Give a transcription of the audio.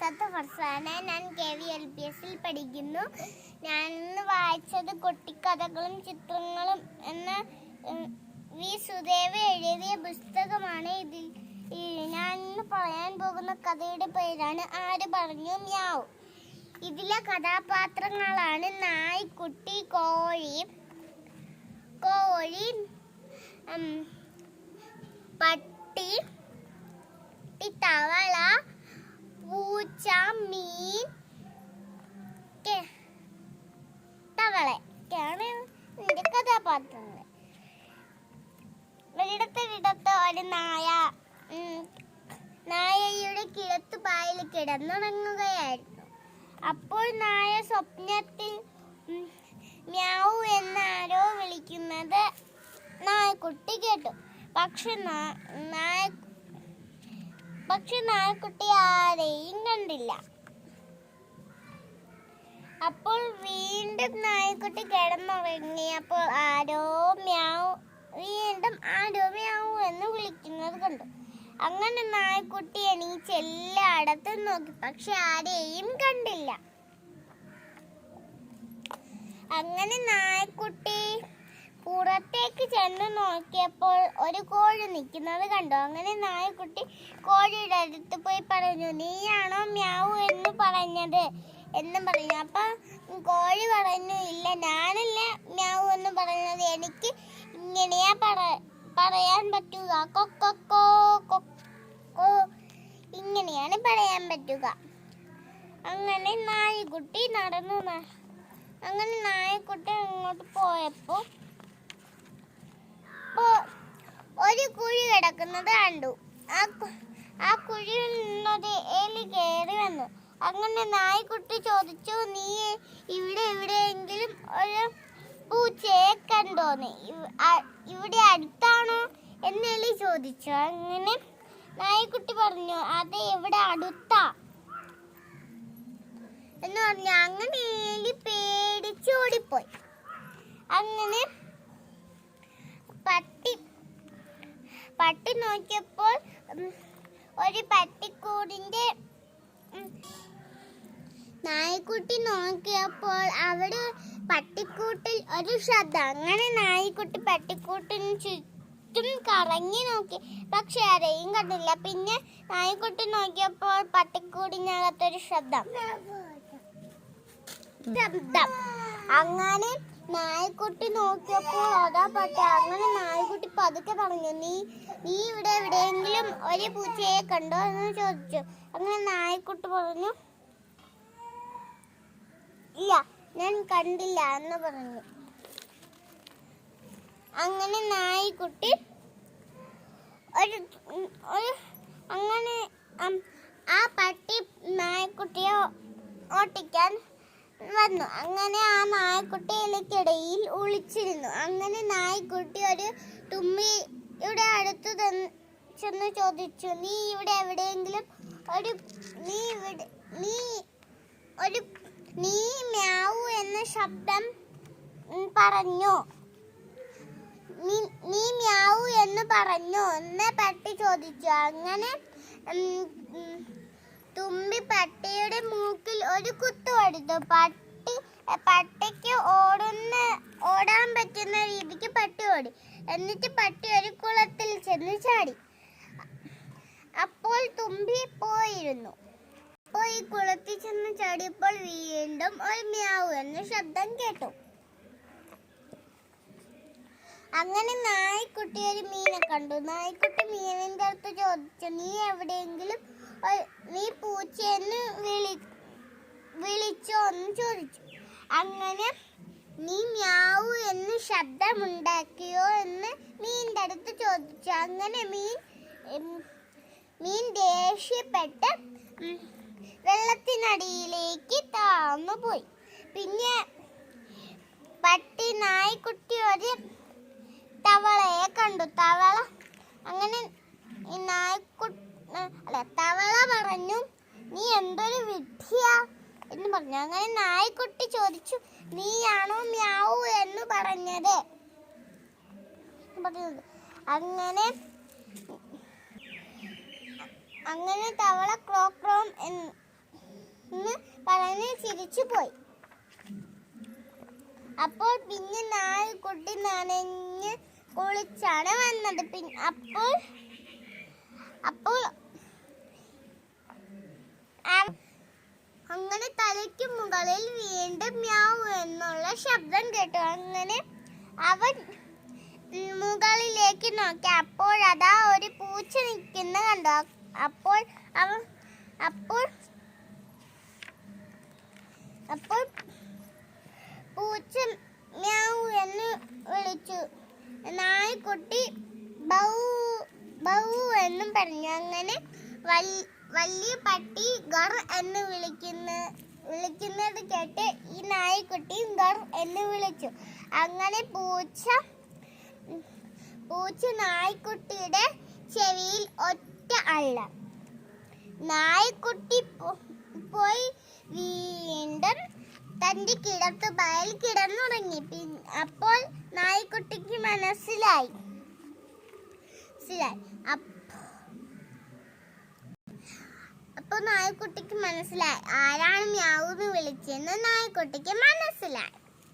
നഫ്സത്ത് ഫർസാന ഞാൻ K V L P എസിൽ പഠിക്കുന്നു. ഞാൻ ഇന്ന് വായിച്ചത് കുട്ടിക്കഥകളും ചിത്രങ്ങളും എന്ന വി സുദേവ് എഴുതിയ പുസ്തകമാണ് ഇതിൽ. ഞാൻ ഇന്ന് പറയാൻ പോകുന്ന കഥയുടെ പേരാണ് ആര് പറഞ്ഞു മ്യാവ്. ഇതിലെ കഥാപാത്രങ്ങളാണ് നായ്ക്കുട്ടി കോഴി കോഴി പട്ടി തവള പൂച്ച മീൻ തവള ഒക്കെയാണ് ഇതിന്റെ കഥാപാത്രങ്ങൾ ഒരിടത്തൊരിടത്ത് ഒരു നായ. നായയുടെ കിഴത്തു പായൽ കിടന്നുറങ്ങുകയായിരുന്നു. അപ്പോൾ നായ സ്വപ്നത്തിൽ മ്യാവു എന്നാരോ വിളിക്കുന്നത് നായക്കുട്ടി കേട്ടു. പക്ഷെ നായ പക്ഷെ നായക്കുട്ടി ആരെയും കണ്ടില്ല. അപ്പോൾ വീണ്ടും നായക്കുട്ടി കിടന്നുറങ്ങിയപ്പോൾ ആരോ മ്യാവ് വീണ്ടും ആരോ മ്യാവ് എന്ന് വിളിക്കുന്നത് കണ്ടു. അങ്ങനെ നായക്കുട്ടി എണീച്ച് എല്ലായിടത്തും നോക്കി. പക്ഷെ ആരെയും കണ്ടില്ല. അങ്ങനെ നായക്കുട്ടി പുറത്തേക്ക് ചെന്ന് നോക്കിയപ്പോൾ ഒരു കോഴി നിൽക്കുന്നത് കണ്ടു. അങ്ങനെ നായക്കുട്ടി കോഴിയുടെ അടുത്ത് പോയി പറഞ്ഞു നീയാണോ മ്യാവു എന്ന് പറഞ്ഞത്? എന്ന് പറഞ്ഞു. അപ്പൊ കോഴി പറഞ്ഞു ഇല്ല ഞാനല്ല മ്യാവു എന്ന് പറഞ്ഞത്. എനിക്ക് ഇങ്ങനെയാ പറ പറയാൻ പറ്റുക. കൊക്കൊക്കോ കൊക്കോ ഇങ്ങനെയാണ് പറയാൻ പറ്റുക. അങ്ങനെ നായക്കുട്ടി നടന്നു അങ്ങനെ നായക്കുട്ടി അങ്ങോട്ട് പോയപ്പോ പോ- ഒരു കുഴി കിടക്കുന്നത് കണ്ടു. ആ ആ കുഴിയിൽ നിന്നത് എലി കയറി വന്നു. അങ്ങനെ നായ്ക്കുട്ടി ചോദിച്ചു നീ ഇവിടെ എവിടെയെങ്കിലും ഒരു പൂച്ചയെ കണ്ടോന്ന്? ഇവ- ഇവിടെ അടുത്താണോ? എന്ന് എലി ചോദിച്ചു. അങ്ങനെ നായ്ക്കുട്ടി പറഞ്ഞു അത് ഇവിടെ അടുത്താ. എന്ന് പറഞ്ഞു. അങ്ങനെ എലി പേടിച്ചോടിപ്പോയി അങ്ങനെ പട്ടി പട്ടി നോക്കിയപ്പോൾ ഒരു പട്ടിക്കൂടിന്റെ ഉം, നായ്ക്കുട്ടി നോക്കിയപ്പോൾ അവിടെ പട്ടിക്കൂട്ടിൽ ഒരു ശബ്ദം. അങ്ങനെ നായ്ക്കുട്ടി പട്ടിക്കൂട്ടിന് ചുറ്റും കറങ്ങി നോക്കി. പക്ഷെ ആരെയും കണ്ടില്ല. പിന്നെ നായ്ക്കുട്ടി നോക്കിയപ്പോൾ പട്ടിക്കൂടിനകത്തൊരു ശബ്ദം. ശബ്ദം. അങ്ങനെ നായ്ക്കുട്ടി നോക്കിയപ്പോൾ അതാ പട്ടി അങ്ങനെ നായ്ക്കുട്ടി പതുക്കെ പറഞ്ഞു നീ നീ ഇവിടെ എവിടെയെങ്കിലും ഒരു പൂച്ചയെ കണ്ടോ? എന്ന് ചോദിച്ചു. അങ്ങനെ നായ്ക്കുട്ടി പറഞ്ഞു ഇല്ല ഞാൻ കണ്ടില്ല എന്ന് പറഞ്ഞു. അങ്ങനെ നായ്ക്കുട്ടി ഒരു ഒരു അങ്ങനെ ആ പട്ടി നായ്ക്കുട്ടിയെ ഓട്ടിക്കാൻ വന്നു. അങ്ങനെ ആ നായ്ക്കുട്ടി ഇലക്കിടയിൽ ഒളിച്ചിരുന്നു. അങ്ങനെ നായ്ക്കുട്ടി ഒരു തുമ്മിയുടെ അടുത്ത് ചെന്ന് ചോദിച്ചു നീ ഇവിടെ എവിടെയെങ്കിലും ഒരു നീ ഇവിടെ നീ ഒരു നീ മ്യാവു എന്ന ശബ്ദം പറഞ്ഞു? നീ മ്യാവു എന്ന് പറഞ്ഞു? എന്ന് പട്ടി ചോദിച്ചു. അങ്ങനെ തുമ്പി പട്ടിയുടെ മൂക്കിൽ ഒരു കുത്തു കൊടുത്തു പട്ടി പട്ടിക്ക് ഓടുന്ന ഓടാൻ പറ്റുന്ന രീതിക്ക് പട്ടി ഓടി. എന്നിട്ട് പട്ടി ഒരു കുളത്തിൽ ചെന്ന് ചാടി. അപ്പോൾ തുമ്പി പോയിരുന്നു. അപ്പോൾ ഈ കുളത്തിൽ ചെന്ന് ചാടിയപ്പോൾ വീണ്ടും ഒരു മ്യാവ് എന്ന ശബ്ദം കേട്ടു. അങ്ങനെ നായ്ക്കുട്ടി ഒരു മീനെ കണ്ടു. നായ്ക്കുട്ടി മീനിന്റെ അടുത്ത് ചോദിച്ചു നീ എവിടെയെങ്കിലും നീ പൂച്ചയെന്ന് വിളി വിളിച്ചോ എന്ന് ചോദിച്ചു. അങ്ങനെ നീ മ്യാവു എന്ന് ശബ്ദമുണ്ടാക്കിയോ എന്ന് മീന്റെ അടുത്ത് ചോദിച്ചു. അങ്ങനെ മീൻ മീൻ ദേഷ്യപ്പെട്ട് വെള്ളത്തിനടിയിലേക്ക് താഴ്ന്നു പോയി. പിന്നെ പട്ടി നായ്ക്കുട്ടി ഒരു തവളയെ കണ്ടു. തവള അങ്ങനെ ഈ നായ്ക്കു അല്ല തവള പറഞ്ഞു നീ എന്തൊരു വിഡ്ഢിയാ? എന്ന് പറഞ്ഞു. അങ്ങനെ നായ്ക്കുട്ടി ചോദിച്ചു നീയാണോ മ്യാവു എന്ന് പറഞ്ഞത്? പറഞ്ഞത് അങ്ങനെ അങ്ങനെ തവള ക്രോക്രോം എന്ന് എന്ന് ചിരിച്ചു പോയി. അപ്പോൾ പിന്നെ നായ്ക്കുട്ടി നനഞ്ഞ് കുളിച്ചാണ് വന്നത്. പിന്നെ അപ്പോൾ അപ്പോൾ അങ്ങനെ തലയ്ക്ക് മുകളിൽ വീണ്ടും മ്യാവ് എന്നുള്ള ശബ്ദം കേട്ടു. അങ്ങനെ അവൻ മുകളിലേക്ക് നോക്കി. അപ്പോൾ അതാ ഒരു പൂച്ച നിൽക്കുന്ന കണ്ടു. അപ്പോൾ അവൻ അപ്പോൾ അപ്പോൾ പൂച്ച മ്യാവ് എന്ന് വിളിച്ചു. നായ്ക്കുട്ടി ബൗ ബൗ എന്നും പറഞ്ഞു. അങ്ങനെ വൽ- വലിയ പട്ടി ഗർ എന്ന് വിളിക്കുന്ന വിളിക്കുന്നത് കേട്ട് ഈ നായ്ക്കുട്ടി ഗർ എന്ന് വിളിച്ചു. അങ്ങനെ പൂച്ച പൂച്ച നായ്ക്കുട്ടിയുടെ ചെവിയിൽ ഒറ്റ അള്ള നായ്ക്കുട്ടി പോയി വീണ്ടും തന്റെ കിടത്ത് ബയൽ കിടന്നുറങ്ങി. അപ്പോൾ നായ്ക്കുട്ടിക്ക് മനസ്സിലായി. മനസ്സിലായി അപ്പ- അപ്പൊ നായ്ക്കുട്ടിക്ക് മനസ്സിലായി. ആരാണ് മ്യാവൂന്ന് വിളിച്ചെന്ന് നായ്ക്കുട്ടിക്ക് മനസ്സിലായി.